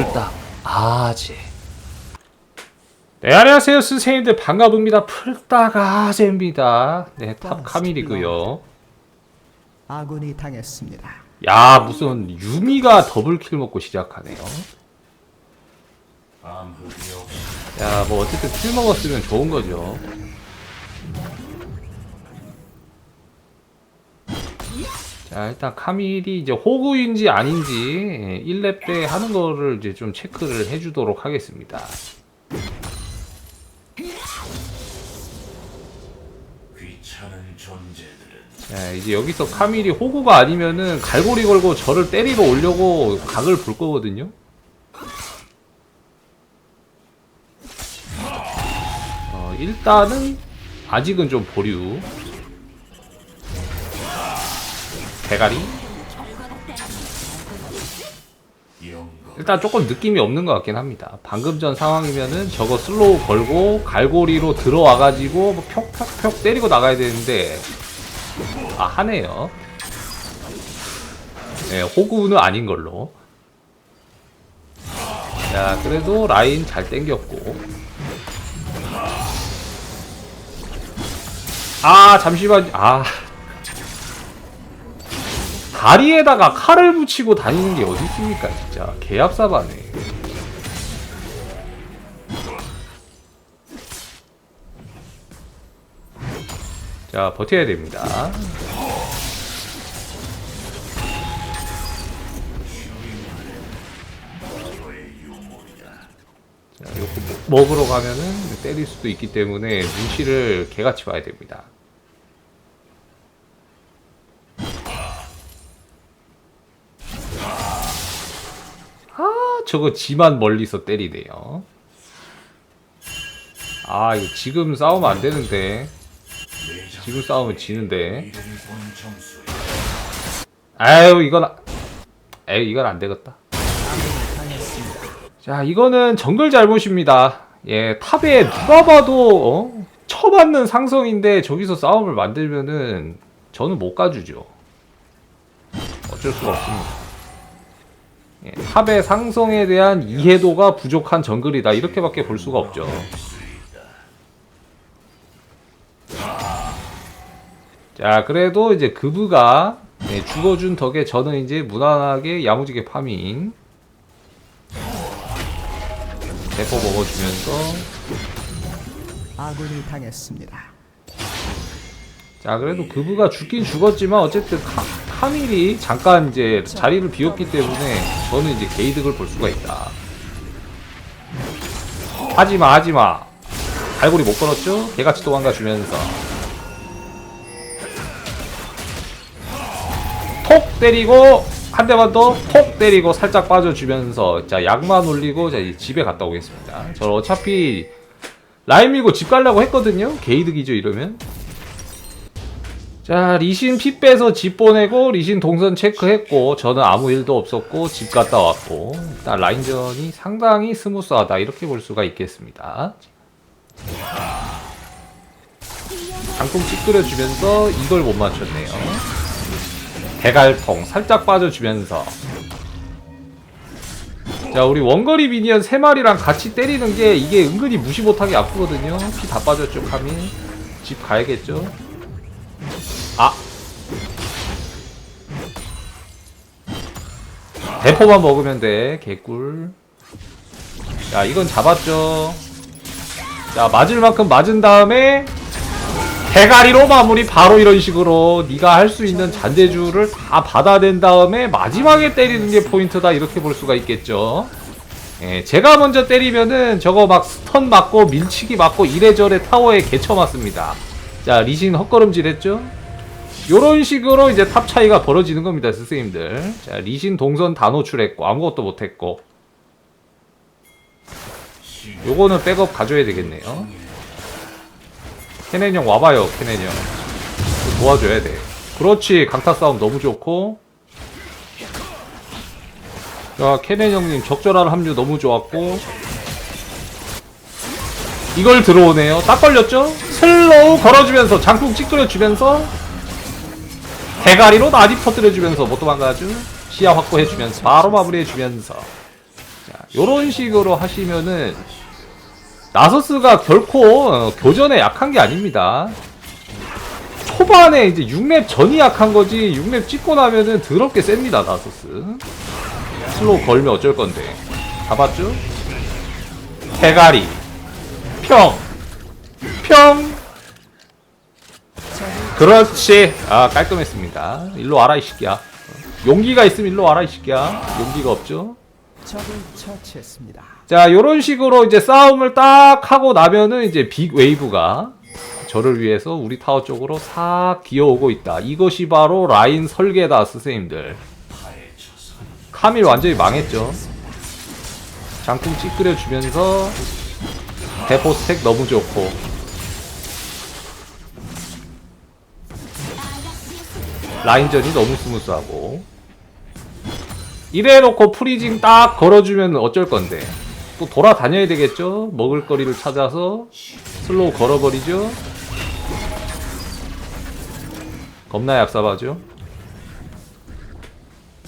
풀딱 아재. 네 안녕하세요. 선생님들 반갑습니다. 풀딱 아재입니다. 네탑 카밀이고요. 아군이 당했습니다. 야 무슨 유미가 더블킬 먹고 시작하네요. 야 뭐 어쨌든 킬 먹었으면 좋은 거죠 자 일단 카밀이 이제 호구인지 아닌지 1렙 때 하는 거를 이제 좀 체크를 해주도록 하겠습니다. 귀찮은 존재들은 자 이제 여기서 카밀이 호구가 아니면은 갈고리 걸고 저를 때리러 오려고 각을 볼 거거든요. 어 일단은 아직은 좀 보류 대가리 일단 조금 느낌이 없는 것 같긴 합니다. 방금 전 상황이면은 저거 슬로우 걸고 갈고리로 들어와가지고 뭐 펴펴펴 때리고 나가야 되는데 아 하네요. 네, 호구는 아닌 걸로. 야 그래도 라인 잘 땡겼고. 아 잠시만 아 다리에다가 칼을 붙이고 다니는 게 어디 있습니까 진짜? 개합사바네. 자 버텨야 됩니다. 자 이거 먹으러 가면은 때릴 수도 있기 때문에 눈치를 개같이 봐야 됩니다 아, 저거 지만 멀리서 때리네요. 아, 이거 지금 싸우면 안 되는데. 지금 싸우면 지는데. 아유, 이건, 아- 에이, 이건 안 되겠다. 자, 이거는 정글 잘못입니다. 예, 탑에 누가 봐도, 어? 쳐맞는 상성인데 저기서 싸움을 만들면은 저는 못 가주죠. 어쩔 수가 없습니다. 예, 탑의 상성에 대한 이해도가 부족한 정글이다. 이렇게밖에 볼 수가 없죠. 자, 그래도 이제 그브가 예, 죽어준 덕에 저는 이제 무난하게 야무지게 파밍. 대포 먹어주면서. 아군이 당했습니다. 자, 그래도 그브가 죽긴 죽었지만 어쨌든 카, 카밀이 잠깐 이제 자리를 비웠기 때문에 저는 이제 게이득을 볼 수가 있다. 하지마, 하지마. 갈고리 못 걸었죠? 개같이 도망가 주면서. 톡 때리고 한 대만 더 톡 때리고 살짝 빠져주면서 자 약만 올리고 자 집에 갔다 오겠습니다. 저 어차피 라인 밀고 집 가려고 했거든요. 게이득이죠 이러면. 자 리신 피 빼서 집 보내고 리신 동선 체크했고 저는 아무 일도 없었고 집 갔다 왔고 일단 라인전이 상당히 스무스하다 이렇게 볼 수가 있겠습니다. 장풍 찌끄려주면서 이걸 못 맞췄네요. 대갈통 살짝 빠져주면서 자 우리 원거리 미니언 3마리랑 같이 때리는 게 이게 은근히 무시 못하게 아프거든요 피 다 빠졌죠 카미 집 가야겠죠 아. 대포만 먹으면 돼 개꿀. 자 이건 잡았죠. 자 맞을 만큼 맞은 다음에 대가리로 마무리. 바로 이런 식으로 네가 할 수 있는 잔재주를 다 받아낸 다음에 마지막에 때리는 게 포인트다. 이렇게 볼 수가 있겠죠. 예, 제가 먼저 때리면은 저거 막 스턴 맞고 밀치기 맞고 이래저래 타워에 개쳐 맞습니다. 자 리신 헛걸음질 했죠 요런 식으로 이제 탑 차이가 벌어지는 겁니다 스승님들. 자 리신 동선 다 노출했고 아무것도 못했고. 요거는 백업 가져야 되겠네요. 케넨 형 와봐요 케넨 형. 도와줘야 돼. 그렇지 강타 싸움 너무 좋고. 자 케넨 형님 적절한 합류 너무 좋았고. 이걸 들어오네요. 딱 걸렸죠? 슬로우 걸어주면서 장풍 찌끄려주면서 대가리로 나디 터뜨려주면서 못 도망가죠 시야 확보해주면서 바로 마무리해주면서 자, 요런 식으로 하시면은 나서스가 결코 어, 교전에 약한 게 아닙니다. 초반에 이제 6렙 전이 약한 거지 6렙 찍고 나면은 더럽게 셉니다 나서스. 슬로우 걸면 어쩔 건데. 잡았죠? 대가리. 평. 평. 그렇지. 아 깔끔했습니다. 일로 와라 이 새끼야. 용기가 있으면 일로 와라 이 새끼야. 용기가 없죠? 자, 요런 식으로 이제 싸움을 딱 하고 나면은 이제 빅 웨이브가 저를 위해서 우리 타워 쪽으로 싹 기어오고 있다. 이것이 바로 라인 설계다. 파헤쳐서 카밀 완전히 망했죠. 장풍 찌끄려주면서 대포 스택 너무 좋고. 라인전이 너무 스무스하고. 이래놓고 프리징 딱 걸어주면 어쩔 건데. 또 돌아다녀야 되겠죠? 먹을 거리를 찾아서 슬로우 걸어버리죠? 겁나 얍삽하죠?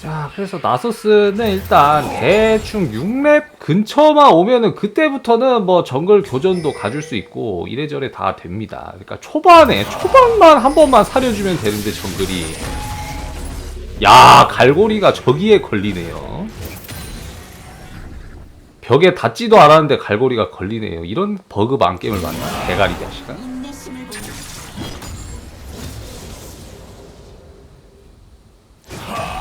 자, 그래서 나서스는 일단 대충 6렙 근처만 오면은 그때부터는 뭐 정글 교전도 가줄 수 있고 이래저래 다 됩니다. 그러니까 초반에 초반만 한 번만 사려주면 되는데 정글이 야 갈고리가 저기에 걸리네요. 벽에 닿지도 않았는데 갈고리가 걸리네요. 이런 버그 망게임을 만나 대가리 자식아.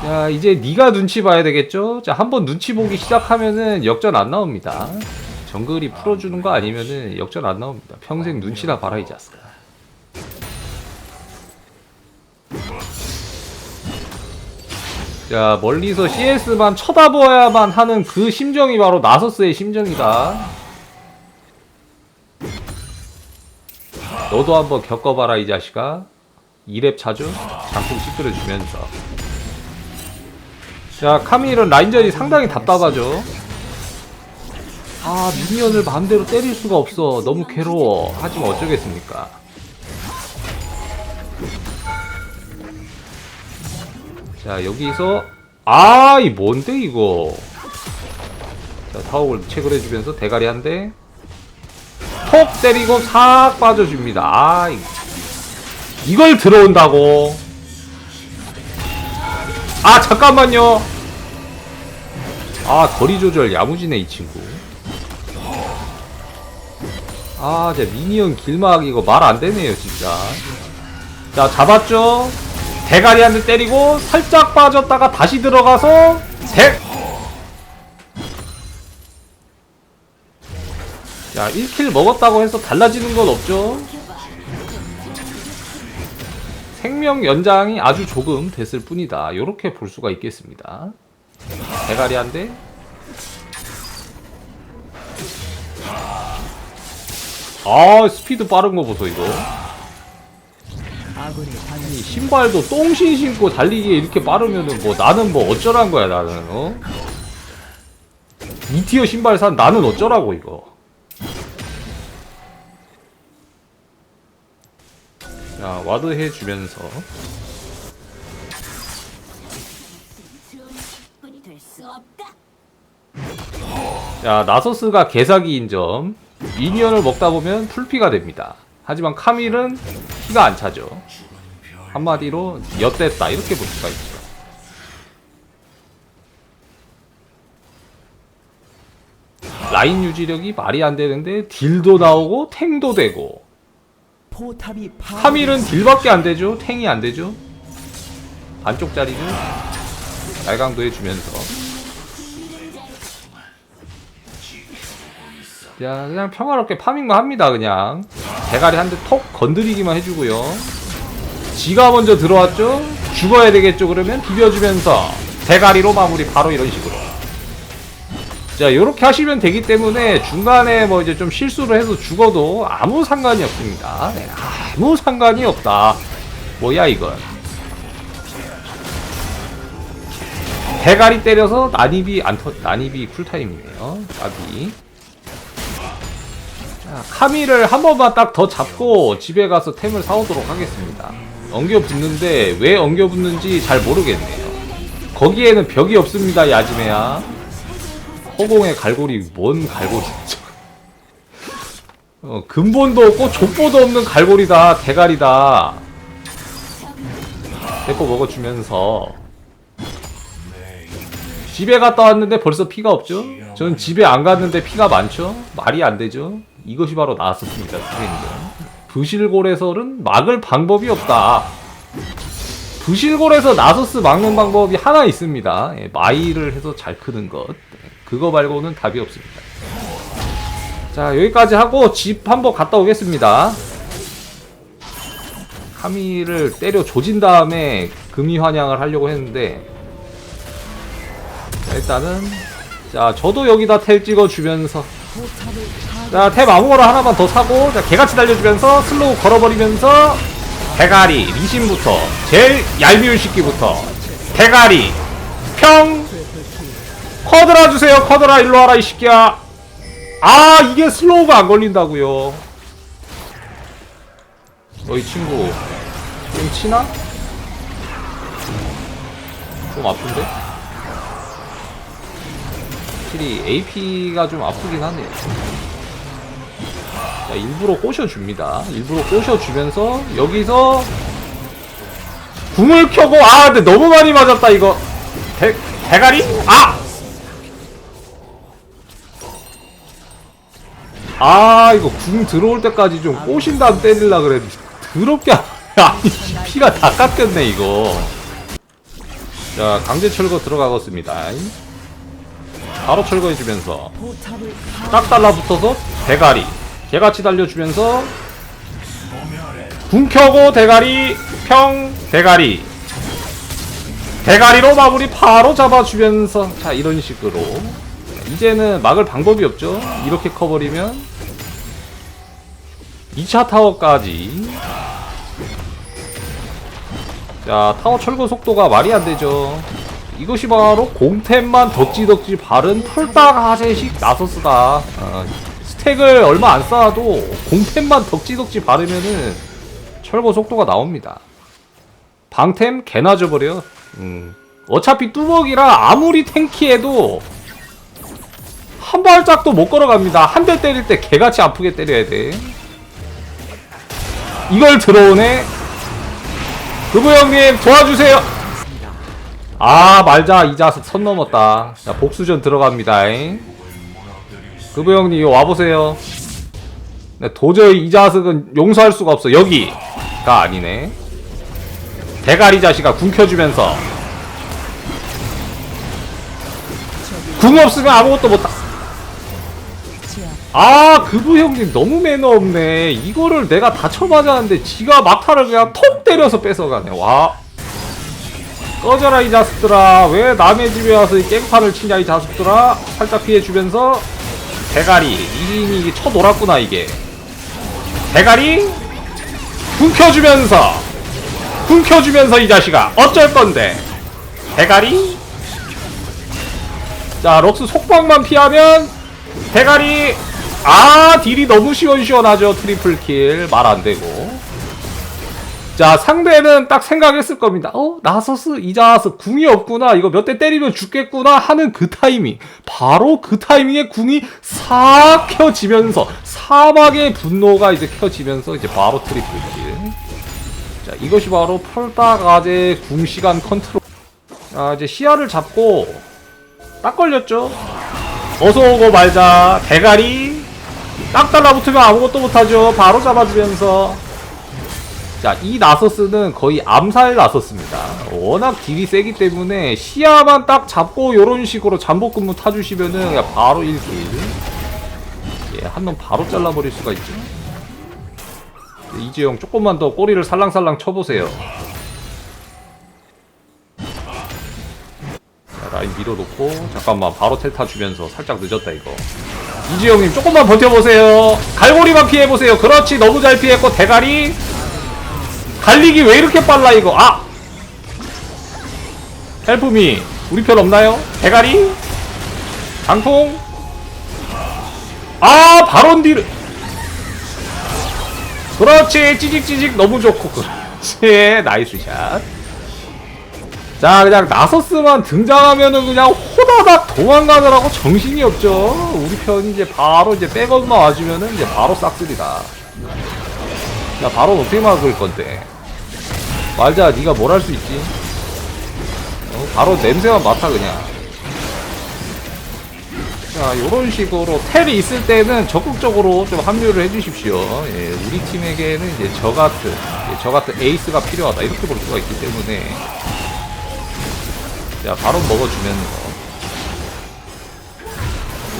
자 이제 네가 눈치 봐야 되겠죠? 자 한번 눈치 보기 시작하면은 역전 안 나옵니다. 정글이 풀어주는 거 아니면은 역전 안 나옵니다. 평생 눈치나 봐라 이 자식아. 자 멀리서 CS만 쳐다보아야만 하는 그 심정이 바로 나서스의 심정이다. 너도 한번 겪어봐라 이 자식아. 2렙 차죠? 장풍 찌끄려주면서. 자, 카밀은 라인전이 상당히 답답하죠. 아, 미니언을 마음대로 때릴 수가 없어. 너무 괴로워. 하지만 어쩌겠습니까. 자, 여기서 아, 이 뭔데 이거? 자, 타워를 체결해주면서 대가리 한 대. 톡 때리고 싹 빠져줍니다. 아, 이- 이걸 들어온다고. 아 잠깐만요 아 거리 조절 야무지네 이 친구 아 진짜 미니언 길막 이거 말 안되네요 진짜 자 잡았죠 대가리 한 대 때리고 살짝 빠졌다가 다시 들어가서 대 자, 1킬 먹었다고 해서 달라지는 건 없죠. 생명 연장이 아주 조금 됐을 뿐이다. 요렇게 볼 수가 있겠습니다. 대가리 한 대. 아, 스피드 빠른 거 보소, 이거. 당했습니다. 신발도 똥신 신고 달리기에 이렇게 빠르면은 뭐 나는 뭐 어쩌란 거야, 나는, 어? 2티어 신발 산 나는 어쩌라고, 이거. 자, 와드 해주면서. 자, 나서스가 개사기인 점. 미니언을 먹다 보면 풀피가 됩니다. 하지만 카밀은 피가 안 차죠. 한마디로 엿됐다 이렇게 볼 수가 있죠. 라인 유지력이 말이 안 되는데 딜도 나오고 탱도 되고 카밀은 딜밖에 안 되죠. 탱이 안 되죠. 반쪽짜리를 날강도 해주면서 자 그냥 평화롭게 파밍만 합니다 그냥. 대가리 한 대 톡 건드리기만 해주고요. 지가 먼저 들어왔죠? 죽어야 되겠죠 그러면? 비벼주면서 대가리로 마무리 바로 이런 식으로. 자 요렇게 하시면 되기 때문에 중간에 뭐 이제 좀 실수를 해서 죽어도 아무 상관이 없습니다. 네, 아무 상관이 없다. 뭐야 이건. 대가리 때려서 난입이 안 터, 난입이 쿨타임이네요. 까비. 자, 카미를 한 번만 딱 더 잡고 집에 가서 템을 사오도록 하겠습니다. 엉겨 붙는데 왜 엉겨 붙는지 잘 모르겠네요. 거기에는 벽이 없습니다, 야지메야. 허공에 갈고리 뭔 갈고리죠? 어, 근본도 없고 족보도 없는 갈고리다 대가리다. 데리고 먹어주면서 집에 갔다 왔는데 벌써 피가 없죠? 저는 집에 안 갔는데 피가 많죠? 말이 안 되죠? 이것이 바로 나왔었습니다, 선생님들. 부실골에서는 막을 방법이 없다. 부실골에서 나서스 막는 방법이 하나 있습니다. 예, 마이를 해서 잘 크는 것. 그거 말고는 답이 없습니다. 자, 여기까지 하고 집 한번 갔다 오겠습니다. 카미를 때려 조진 다음에 금이 환영을 하려고 했는데 자, 일단은 자 저도 여기다 텔 찍어주면서 자, 탭 아무거나 하나만 더 사고, 자, 개같이 달려주면서 슬로우 걸어버리면서 대가리, 리신부터, 제일 얄미운 시기부터, 대가리, 평, 쿼드라 주세요, 쿼드라 일로 와라, 이 새끼야. 아, 이게 슬로우가 안 걸린다고요 너희 친구, 좀 치나? 좀 아픈데? 확실히 AP가 좀 아프긴 하네요. 자, 일부러 꼬셔줍니다. 일부러 꼬셔주면서 여기서 궁을 켜고 아 근데 너무 많이 맞았다 이거 대, 대가리? 아! 아 이거 궁 들어올 때까지 좀 꼬신 다음 때릴라 그랬는데 더럽게 안- 아니 피가 다 깎였네 이거 자 강제 철거 들어가겠습니다 바로 철거해주면서 딱 달라붙어서 대가리 개같이 달려주면서 궁 켜고 대가리 평 대가리. 대가리로 마무리 바로 잡아주면서. 자 이런 식으로. 이제는 막을 방법이 없죠. 이렇게 커버리면. 2차 타워까지. 자 타워 철거 속도가 말이 안 되죠. 이것이 바로 공템만 덕지덕지 바른 털딱 하세식 나서스다. 어, 스택을 얼마 안 쌓아도 공템만 덕지덕지 바르면은 철거 속도가 나옵니다. 방템 개나 져버려. 음. 어차피 뚜벅이라 아무리 탱키해도 한 발짝도 못 걸어갑니다. 한 대 때릴 때 개같이 아프게 때려야 돼. 이걸 들어오네. 그부 형님 도와주세요. 아 말자. 이자스 선 넘었다. 자 복수전 들어갑니다 그부 형님 이거 와보세요. 네, 도저히 이자스은 용서할 수가 없어. 여기가 아니네. 대가리 자식아 궁 켜주면서. 궁 없으면 아무것도 못하 아 그부 형님 너무 매너 없네. 이거를 내가 다 쳐 맞았는데 지가 막타를 그냥 톡 때려서 뺏어가네. 와. 꺼져라 이 자식들아. 왜 남의 집에 와서 이 깽판을 치냐 이 자식들아. 살짝 피해주면서 대가리. 이인이 이게 쳐놀았구나 이게. 대가리? 궁 켜주면서. 궁 켜주면서 이 자식아. 어쩔 건데? 대가리? 자 럭스 속박만 피하면 대가리. 아 딜이 너무 시원시원하죠 트리플 킬. 말 안되고 자 상대는 딱 생각했을 겁니다. 어? 나서스 이자스 궁이 없구나. 이거 몇 대 때리면 죽겠구나 하는 그 타이밍. 바로 그 타이밍에 궁이 싹 켜지면서 사막의 분노가 이제 켜지면서 이제 바로 트리플 킬 자 이것이 바로 펄다가제 궁시간 컨트롤. 자 이제 시야를 잡고 딱 걸렸죠? 어서오고 말자. 대가리. 딱 달라붙으면 아무것도 못하죠. 바로 잡아주면서 자 이 나서스는 거의 암살 나서스입니다. 워낙 딜이 세기 때문에 시야만 딱 잡고 요런 식으로 잠복근무 타주시면은 바로 1킬 예, 한 명 바로 잘라버릴 수가 있죠. 이재용 조금만 더 꼬리를 살랑살랑 쳐보세요. 자, 라인 밀어놓고 잠깐만 바로 텔타 주면서 살짝 늦었다 이거. 이지영님 조금만 버텨보세요. 갈고리만 피해보세요. 그렇지 너무 잘 피했고 대가리 갈리기 왜 이렇게 빨라 이거 아 헬프미 우리 편 없나요? 대가리 장풍 아 바론 딜 그렇지 찌직찌직 너무 좋고 그렇지 나이스 샷자 그냥 나서스만 등장하면은 그냥 호다 때마다 도망가느라고 정신이 없죠. 우리 편이 이제 바로 이제 백업만 와주면은 이제 바로 싹쓸이다. 야, 바로 어떻게 막을 건데? 말자, 네가 뭘 할 수 있지? 어, 바로 냄새만 맡아 그냥. 자, 요런 식으로 텔이 있을 때는 적극적으로 좀 합류를 해주십시오. 예, 우리 팀에게는 이제 저 같은, 예, 저 같은 에이스가 필요하다. 이렇게 볼 수가 있기 때문에. 자, 바로 먹어주면 뭐.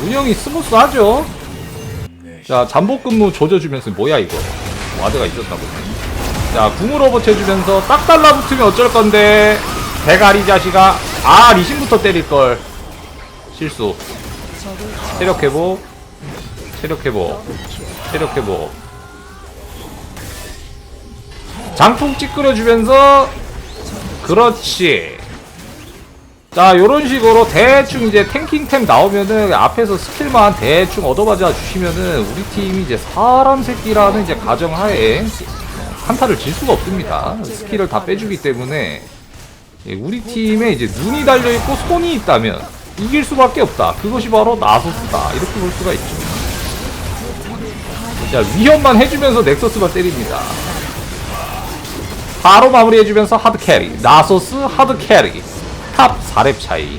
운영이 스무스하죠? 자, 잠복 근무 조져주면서 뭐야, 이거. 와드가 있었나 보네. 자, 궁으로 버텨주면서 딱 달라붙으면 어쩔 건데. 대가리 자식아. 아, 리신부터 때릴걸. 실수. 체력 회복. 체력 회복. 체력 회복. 장풍 찌끄려주면서. 그렇지. 자, 요런 식으로 대충 이제 탱킹템 나오면은 앞에서 스킬만 대충 얻어맞아 주시면은 우리 팀이 이제 사람 새끼라는 이제 가정하에 한타를 질 수가 없습니다. 스킬을 다 빼주기 때문에 예, 우리 팀에 이제 눈이 달려있고 손이 있다면 이길 수밖에 없다. 그것이 바로 나소스다. 이렇게 볼 수가 있죠. 자, 위험만 해주면서 넥서스만 때립니다. 바로 마무리해주면서 하드 캐리. 나소스 하드 캐리. 탑 4렙 차이.